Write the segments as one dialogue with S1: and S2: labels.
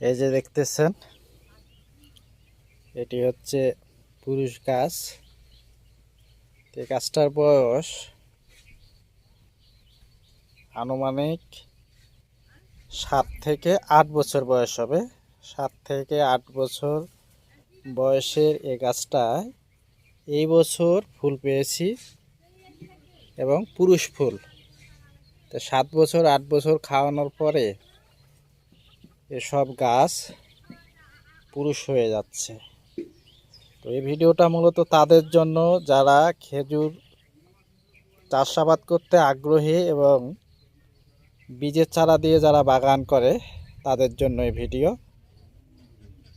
S1: এই যে দেখতেছেন, এটি হচ্ছে পুরুষ গাছ। এই গাছটার বয়স আনুমানিক সাত থেকে আট বছর বয়স হবে। সাত থেকে আট বছর বয়সের এই গাছটায় এই বছর ফুল পেয়েছি এবং পুরুষ ফুল। তো সাত বছর, আট বছর খাওয়ানোর পরে এসব গাছ পুরুষ হয়ে যাচ্ছে। তো এই ভিডিওটা মূলত তাদের জন্য, যারা খেজুর চাষাবাদ করতে আগ্রহী এবং বীজের চারা দিয়ে যারা বাগান করে, তাদের জন্য এই ভিডিও।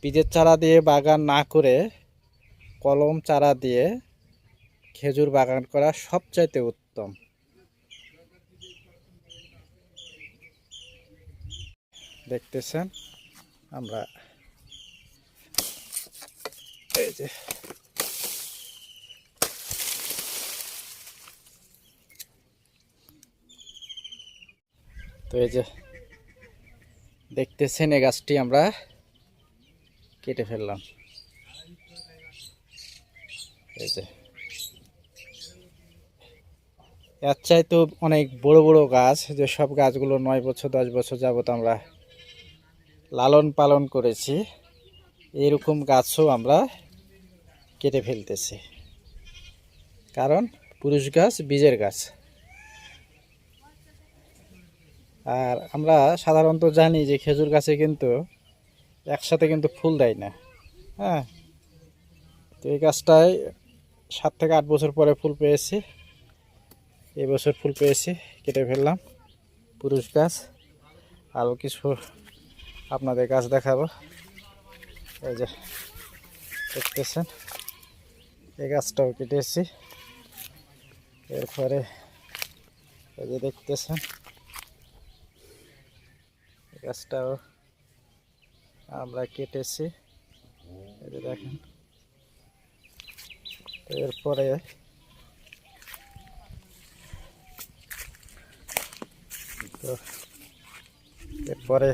S1: বীজের চারা দিয়ে বাগান না করে, কলম চারা দিয়ে খেজুর বাগান করা সবচাইতে উত্তম দেখতেছেন? আমরা এই যে তো এই যে দেখতেছেন এই গাছটি আমরা কেটে ফেললাম। এই যে এর চাইতে অনেক বড় বড় গাছ, যে সব গাছগুলো নয় বছর, দশ বছর যাবত আমরা লালন পালন করেছি। এরকম গাছও আমরা কেটে ফেলতেছি। কারণ পুরুষ গাছ, বীজের গাছ। আর আমরা সাধারণত জানি যে খেজুর গাছে কিন্তু একসাথে কিন্তু ফুল দেয় না। হ্যাঁ? তো এই গাছটায় সাত থেকে আট বছর পরে ফুল পেয়েছি। এবছর ফুল পেয়েছি, কেটে ফেললাম। পুরুষ গাছ, আরও কিছু আপনাদের গাছ দেখাবো। এই যে দেখতেছেন, এই গাছটাও কেটেছি। এরপরে এই যে দেখতেছেন গাছটাও আমরা কেটেছি। এই যে দেখেন, এরপরে তো এরপরে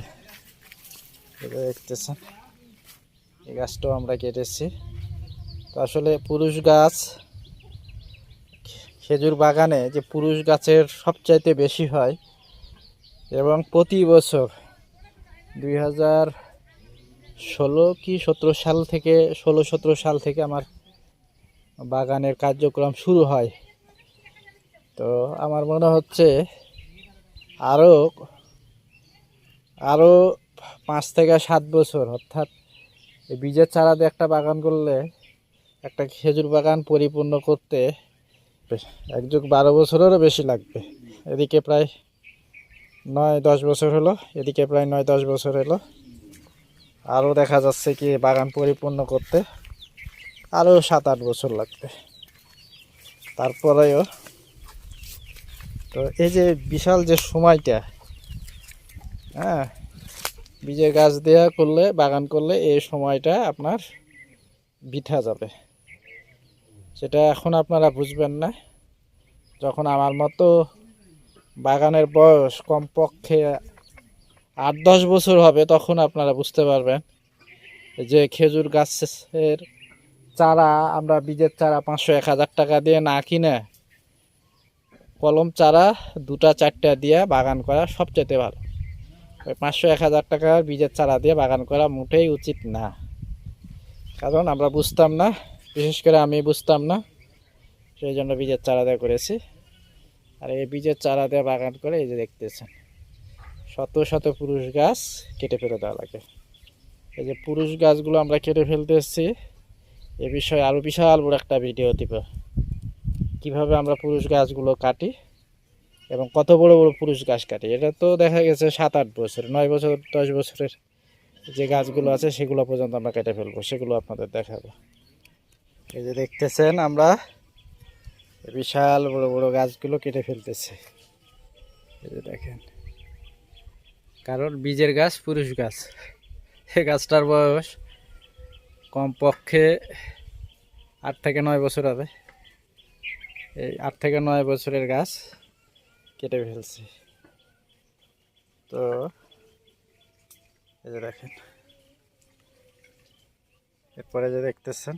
S1: দেখতেছেন। এই গাছটাও আমরা কেটেছি। তো আসলে পুরুষ গাছ, খেজুর বাগানে যে পুরুষ গাছের সবচাইতে বেশি হয়, এবং প্রতি বছর দুই হাজার ষোলো কি সতেরো সাল থেকে, ষোলো সতেরো সাল থেকে আমার বাগানের কার্যক্রম শুরু হয়। তো আমার মনে হচ্ছে আরও আরও পাঁচ থেকে সাত বছর, অর্থাৎ এই বীজের চারা দিয়ে একটা বাগান করলে, একটা খেজুর বাগান পরিপূর্ণ করতে এক যুগ বারো বছরেরও বেশি লাগবে। এদিকে প্রায় নয় দশ বছর হলো, এদিকে প্রায় নয় দশ বছর হলো। আরও দেখা যাচ্ছে কি বাগান পরিপূর্ণ করতে আরও সাত আট বছর লাগবে। তারপরেও তো এই যে বিশাল যে সময়টা হ্যাঁ বীজের গাছ দেওয়া করলে, বাগান করলে এই সময়টা আপনার বিঠা যাবে। সেটা এখন আপনারা বুঝবেন না। যখন আমার মতো বাগানের বয়স কমপক্ষে আট দশ বছর হবে, তখন আপনারা বুঝতে পারবেন যে খেজুর গাছের চারা, আমরা বীজের চারা পাঁচশো এক হাজার টাকা দিয়ে না কিনে কলম চারা দুটা চারটা দিয়ে বাগান করা সবচেয়ে ভালো। পাঁচশো এক হাজার টাকার বীজের চারা দিয়ে বাগান করা মোটেই উচিত না। কারণ আমরা বুঝতাম না, বিশেষ করে আমি বুঝতাম না, সেই জন্য বীজের চারা দেওয়া করেছি। আর এই বীজের চারা দিয়ে বাগান করে এই যে দেখতেছেন, শত শত পুরুষ গাছ কেটে ফেলে দেওয়া লাগে। এই যে পুরুষ গাছগুলো আমরা কেটে ফেলতে এসেছি, এ বিষয়ে আরও বিশাল বড় একটা ভিডিও দিব। কীভাবে আমরা পুরুষ গাছগুলো কাটি এবং কত বড় বড় পুরুষ গাছ কাটি। এটা তো দেখা গেছে সাত, আট বছর, নয় বছর, দশ বছরের যে গাছগুলো আছে সেগুলো পর্যন্ত আমরা কেটে ফেলব, সেগুলো আপনাদের দেখাবো। এই যে দেখতেছেন আমরা, বিশাল বড় বড় গাছগুলো কেটে ফেলতেছে। এই যে দেখেন, কারণ বীজের গাছ পুরুষ গাছ। সে গাছটার বয়স কমপক্ষে আট থেকে নয় বছর হবে। এই আট থেকে নয় বছরের গাছ। কেটে ফেলছি। তো, এই যে দেখেন। এরপরে যে দেখতেছেন,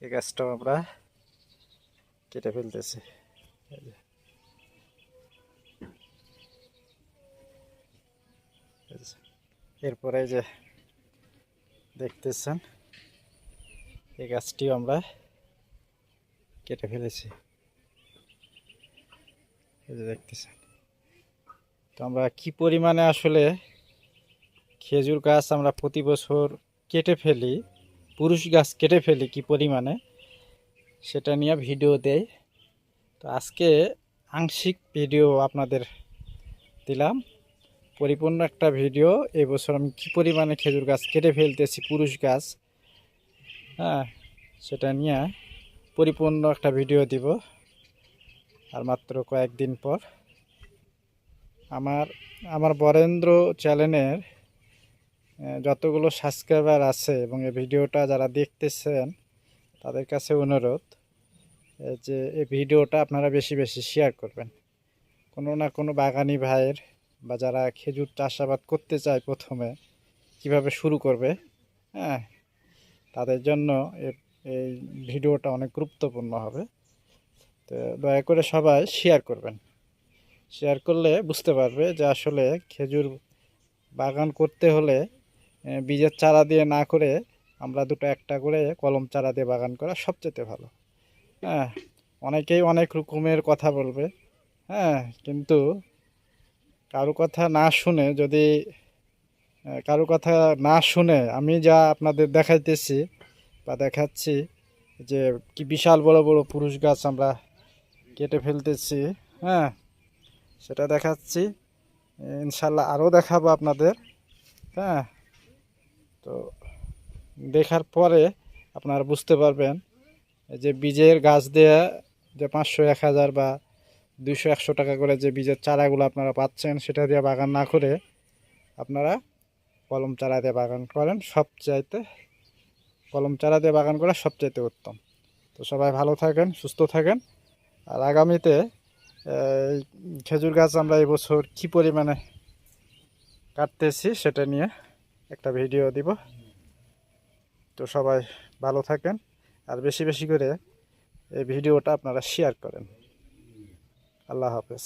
S1: এই গাছটাও আমরা কেটে ফেলতেছি। এরপরে যে দেখতেছেন, এই গাছটিও আমরা কেটে ফেলেছি। এই যে দেখতেছেন। তো আমরা কি পরিমাণে আসলে খেজুর গাছ আমরা প্রতি বছর কেটে ফেলি, পুরুষ গাছ কেটে ফেলি কি পরিমাণে, সেটা নিয়ে ভিডিও দেয় তো আজকে আংশিক ভিডিও আপনাদের দিলাম। পরিপূর্ণ একটা ভিডিও এবছর আমি কী পরিমাণে খেজুর গাছ কেটে ফেলতেছি, পুরুষ গাছ হ্যাঁ সেটা নিয়ে পরিপূর্ণ একটা ভিডিও দিব। আর মাত্র কয়েকদিন পর। আমার আমার বরেন্দ্র চ্যানেলের যতগুলো সাবস্ক্রাইবার আছে এবং এই ভিডিওটা যারা দেখতেছেন, তাদের কাছে অনুরোধ যে এই ভিডিওটা আপনারা বেশি বেশি শেয়ার করবেন। কোনো না কোনো বাগানি ভাইয়ের বা যারা খেজুর চাষাবাদ করতে চায় প্রথমে, কীভাবে শুরু করবে হ্যাঁ তাদের জন্য এই ভিডিওটা অনেক গুরুত্বপূর্ণ হবে। তো দয়া করে সবাই শেয়ার করবেন। শেয়ার করলে বুঝতে পারবে যে আসলে খেজুর বাগান করতে হলে বীজের চারা দিয়ে না করে আমরা দুটো একটা করে কলম চারা দিয়ে বাগান করা সবচেয়ে ভালো। হ্যাঁ অনেকেই অনেক রকমের কথা বলবে হ্যাঁ কিন্তু কারও কথা না শুনে যদি কারও কথা না শুনে আমি যা আপনাদের দেখাইতেছি বা দেখাচ্ছি যে কি বিশাল বড় বড় পুরুষ গাছ আমরা কেটে ফেলতেছি হ্যাঁ? সেটা দেখাচ্ছি। ইনশাল্লাহ আরও দেখাবো আপনাদের হ্যাঁ? তো দেখার পরে আপনারা বুঝতে পারবেন যে বীজের গাছ দেয়া যে পাঁচশো, এক হাজার বা দুশো একশো টাকা করে যে বীজের চারাগুলো আপনারা পাচ্ছেন, সেটা দিয়ে বাগান না করে আপনারা কলম চারা দিয়ে বাগান করেন। সবচাইতে কলম চারা দিয়ে বাগান করা সবচাইতে উত্তম। তো সবাই ভালো থাকেন, সুস্থ থাকেন। আর আগামীতে খেজুর গাছ আমরা এবছর কি পরিমাণে কাটতেছি সেটা নিয়ে একটা ভিডিও দিব। তো সবাই ভালো থাকেন আর বেশি বেশি করে এই ভিডিওটা আপনারা শেয়ার করেন। আল্লাহ হাফেজ।